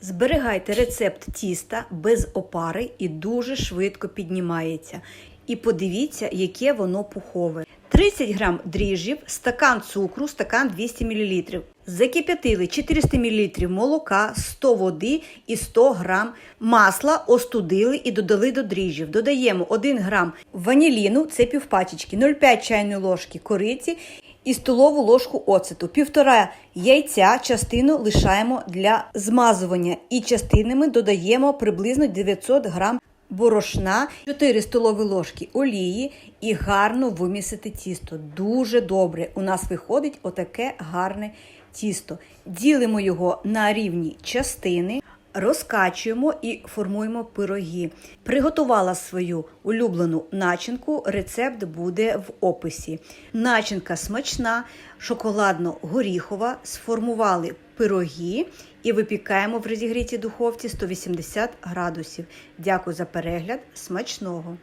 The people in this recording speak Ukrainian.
Зберігайте рецепт тіста без опари і дуже швидко піднімається. І подивіться, яке воно пухове. 30 грам дріжджів, стакан цукру, стакан 200 мл. Закип'ятили 400 мл молока, 100 води і 100 грам масла, остудили і додали до дріжджів. Додаємо 1 грам ваніліну, це півпачечки, 0,5 чайної ложки кориці і столову ложку оцету. Півтора яйця частину лишаємо для змазування і частинами додаємо приблизно 900 грам борошна, 4 столові ложки олії і гарно вимісити тісто. Дуже добре. У нас виходить отаке гарне тісто. Ділимо його на рівні частини. Розкачуємо і формуємо пироги. Приготувала свою улюблену начинку. Рецепт буде в описі. Начинка смачна, шоколадно-горіхова. Сформували пироги і випікаємо в розігрітій духовці 180 градусів. Дякую за перегляд. Смачного!